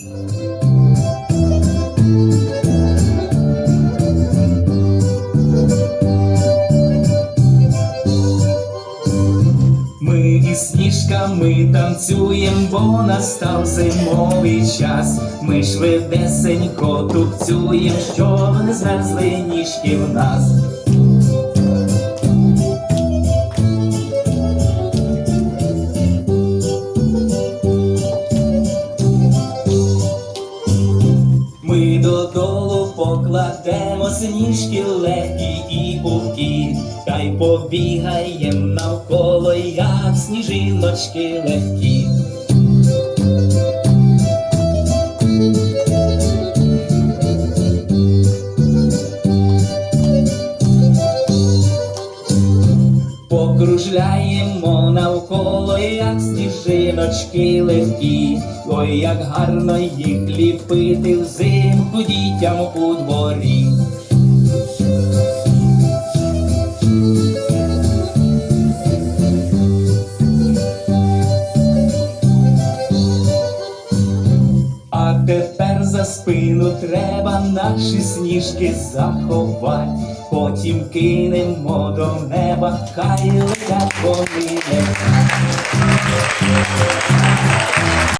Ми із сніжками танцюєм, бо настав зимовий час. Ми швидесенько тупцюєм, щоб не змерзли ніжки в нас. Додолу покладемо сніжки легкі і пухкі, та й побігаєм навколо, як сніжиночки легкі. Покружляємо навколо, як сніжиночки легкі, ой, як гарно їх ліпити взимку дітям у дворі. А тепер за спину треба наші сніжки заховать, потім кинемо до неба, хай летять вони.